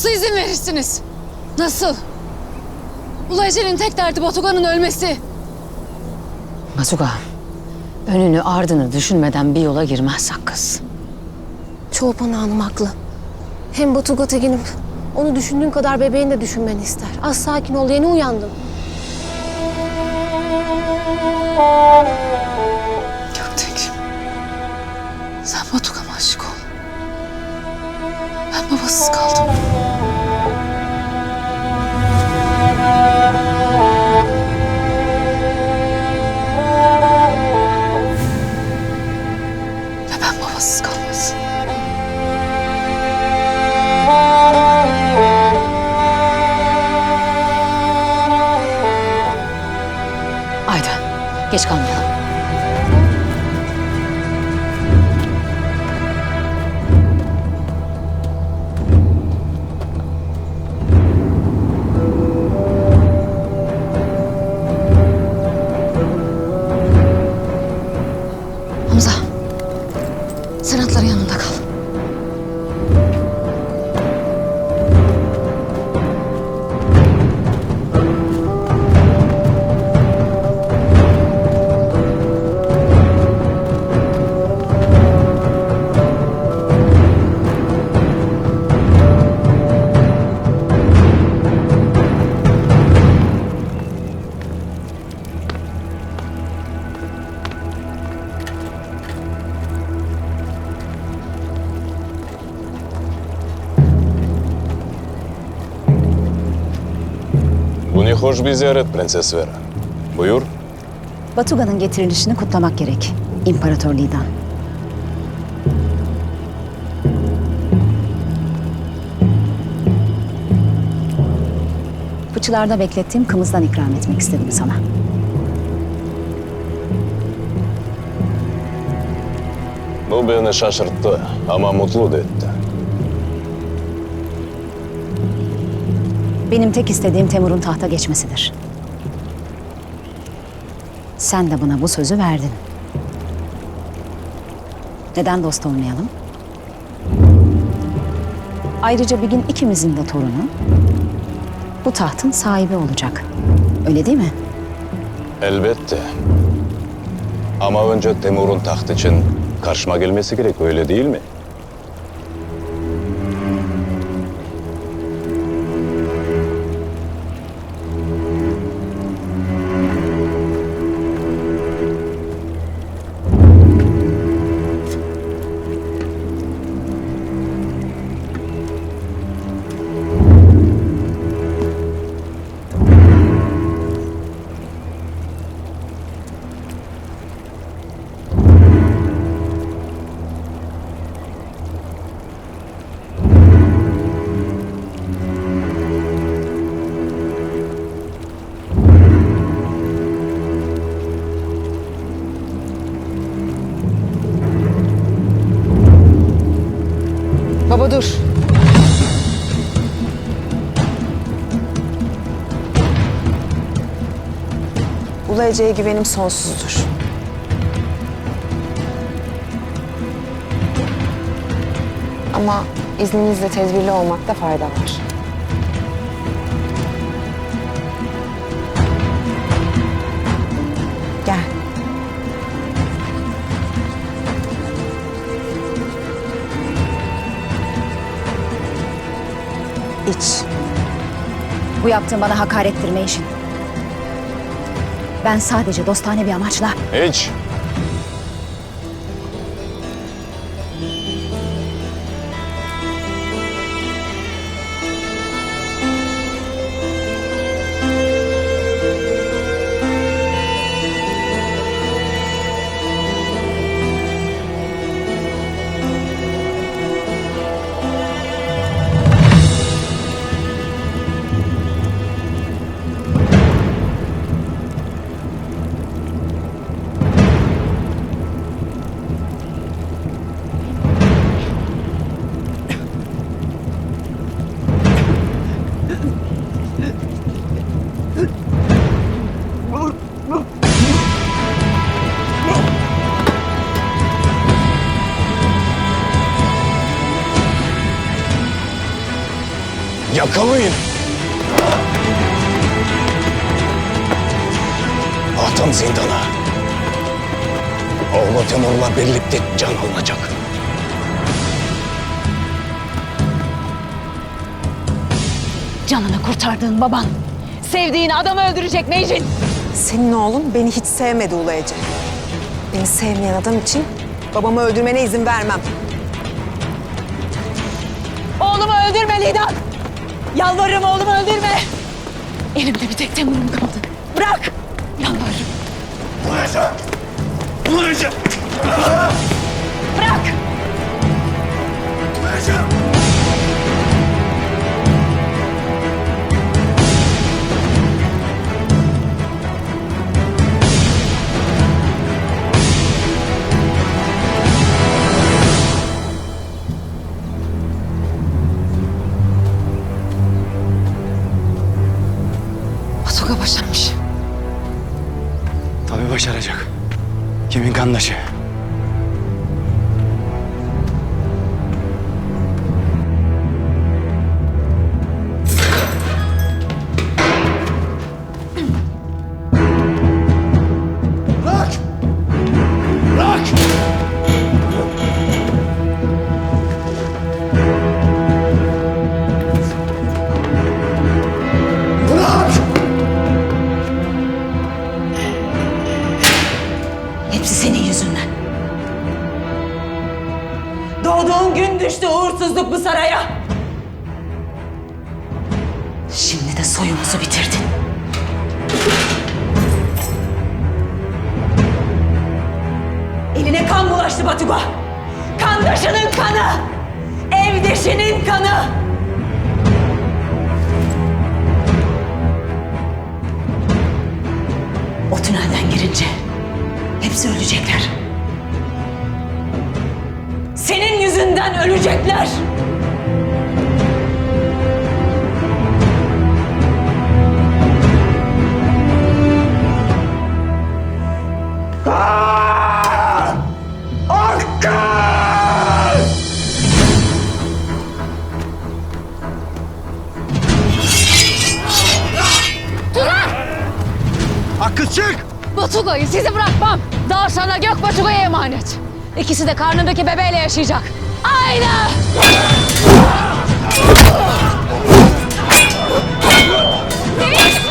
Nasıl izin verirsiniz? Nasıl? Ulu Ece'nin tek derdi Batugan'ın ölmesi. Masuga, önünü ardını düşünmeden bir yola girmezsek kız. Çoğupan Hanım haklı. Hem Batu Tekin'im onu düşündüğün kadar bebeğini de düşünmeni ister. Az sakin ol yeni uyandım. Göktek. Sen Batugan'a aşık ol. Ben babasız kaldım. Geç kalmayalım. Hoş bir ziyaret Prenses Vera. Buyur. Batuga'nın getirilişini kutlamak gerek. İmparatorluğundan. Fıçılarda beklettiğim kımızdan ikram etmek istedim sana. Bu beni şaşırttı ama mutlu da etti. Benim tek istediğim Temur'un tahta geçmesidir. Sen de buna bu sözü verdin. Neden dost olmayalım? Ayrıca bir gün ikimizin de torunu bu tahtın sahibi olacak. Öyle değil mi? Elbette. Ama önce Temur'un taht için karşıma gelmesi gerek öyle değil mi? Baba dur. Ulu Ece'ye güvenim sonsuzdur. Ama izninizle tedbirli olmakta fayda var. İç. Bu yaptığın bana hakarettirme işin. Ben sadece dostane bir amaçla Hiç. Yakalayın. Atın zindana. Oğlu Timur'la birlikte can alınacak. Canını kurtardığın baban. Sevdiğin adamı öldürecek Mecin. Senin oğlun beni hiç sevmedi Ulu Ece. Beni sevmeyen adam için babamı öldürmene izin vermem. Oğlumu öldürme Lidan. Yalvarırım oğlumu öldürme. Elimde bir tek temurum kaldı. Bırak. Yalvarırım. Bulacağım. Bulacağım. Bırak. Bulacağım. Başarmış. Tabii başaracak. Kimin kandaşı? Bu saraya. Şimdi de soyumuzu bitirdin. Eline kan bulaştı Batuga. Kandaşının kanı. Evdeşinin kanı. O tünelden girince hepsi ölecekler. Senin yüzünden ölecekler. Batuga'yı sizi bırakmam. Davşanla gök Batuga'ya emanet. İkisi de karnındaki bebeğiyle yaşayacak. Aynı! Değil.